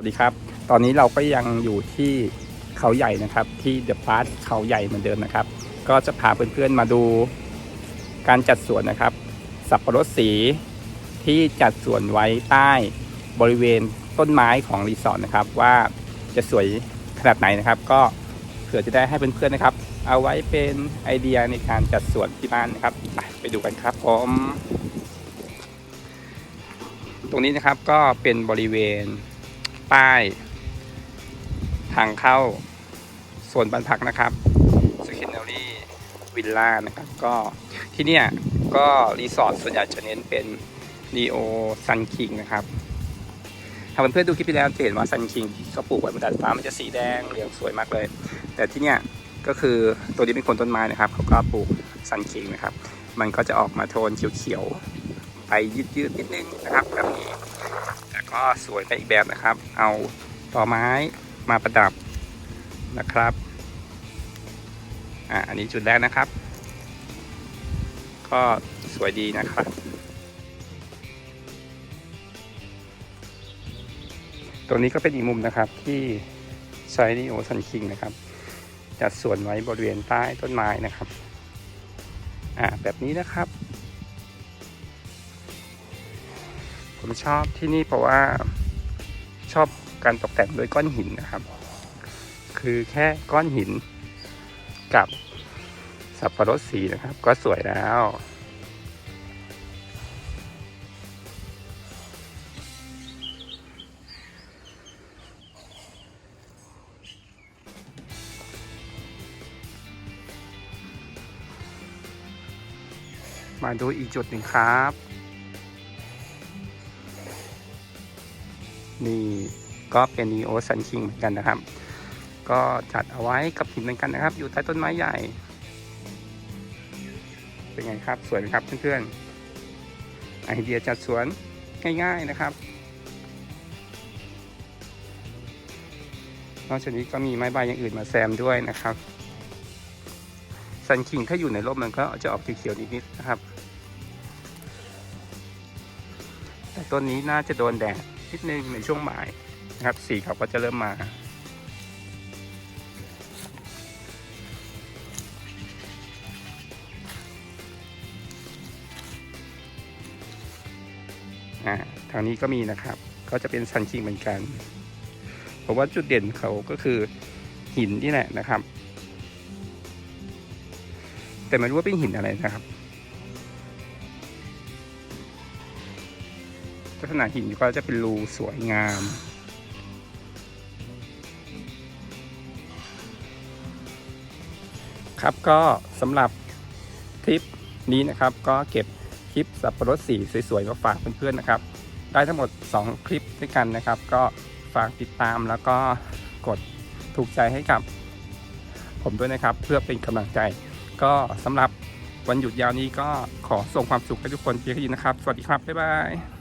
สวัสดีครับ ตอนนี้เราก็ยังอยู่ที่เขาใหญ่นะครับ ที่เดอะพาร์ทเขาใหญ่เหมือนเดิมนะครับ ก็จะพาเพื่อนๆมาดูการจัดสวนนะครับ สับปะรดสีที่จัดสวนไว้ใต้บริเวณต้นไม้ของรีสอร์ทนะครับ ว่าจะสวยขนาดไหนนะครับ ก็เผื่อจะได้ให้เพื่อนๆนะครับ เอาไว้เป็นไอเดียในการจัดสวนที่บ้านนะครับ ไปไปดูกันครับผมตรงนี้นะครับก็เป็นบริเวณ ป้าย ทางเข้าโซนบ้านพักนะครับสคินเนอรี่วิลล่านะครับ ก็ที่เนี่ยก็รีสอร์ทส่วนใหญ่จะเน้นเป็น n ีโอซันคิงนะครับถ้าเพื่อนๆดูคลิปที่แล้วจะเห็นว่าซันคิงเขาปลูกไว้บนดาดฟ้ามันจะสีแดงเหลืองสวยมากเลย แต่ที่เนี่ยก็คือตัวนี้เป็นคนต้นไม้นะครับเขาก็ปลูกซันคิงนะครับ มันก็จะออกมาโทนเขียวๆไปยืดๆนิดนึงนะครับแบบนี้ ก็สวยไปอีกแบบนะครับ เอาต่อไม้มาประดับนะครับอ่าอันนี้จุดแรกนะครับ ก็สวยดีนะครับตรงนี้ก็เป็นอีกมุมนะครับที่ใช้นิโอซันคิงนะครับ จัดสวนไว้บริเวณใต้ต้นไม้นะครับอ่าแบบนี้นะครับ ผมชอบที่นี่เพราะว่าชอบการตกแต่งด้วยก้อนหินนะครับ คือแค่ก้อนหินกับสับปะรดสีนะครับ ก็สวยแล้วมาดูอีกจุดหนึ่งครับ นี่ก็เป็นนีโอซันคิงเหมือนกันนะครับ ก็จัดเอาไว้กับหินเหมือนกันนะครับ อยู่ใต้ต้นไม้ใหญ่ เป็นไงครับ สวยไหมครับเพื่อนๆ ไอเดียจัดสวนง่ายๆนะครับ นอกจากนี้ก็มีไม้ใบอย่างอื่นมาแซมด้วยนะครับซันคิงถ้าอยู่ในร่มมันก็จะออกเขียวๆนิดๆนะครับ แต่ต้นนี้น่าจะโดนแดด นิดนึงในช่วงบ่ายนะครับ สีเขาก็จะเริ่มมา อ่าทางนี้ก็มีนะครับ ก็จะเป็นซันคิงเหมือนกันเพราะว่าจุดเด่นเขาก็คือหินนี่แหละนะครับ แต่ไม่รู้ว่าเป็นหินอะไรนะครับ ลักษณะหินก็จะเป็นรูสวยงามครับก็สำหรับคลิปนี้นะครับก็เก็บคลิปสับปะรดสีสวยๆมาฝากเพื่อนๆนะครับ ได้ทั้งหมด 2 คลิปด้วยกันนะครับ ก็ฝากติดตามแล้วก็กดถูกใจให้กับ ผมด้วยนะครับ เพื่อเป็นกำลังใจ ก็สำหรับวันหยุดยาวนี้ก็ขอส่งความสุขให้ทุกคนเพียงแค่นี้นะครับ สวัสดีครับ บ๊ายบาย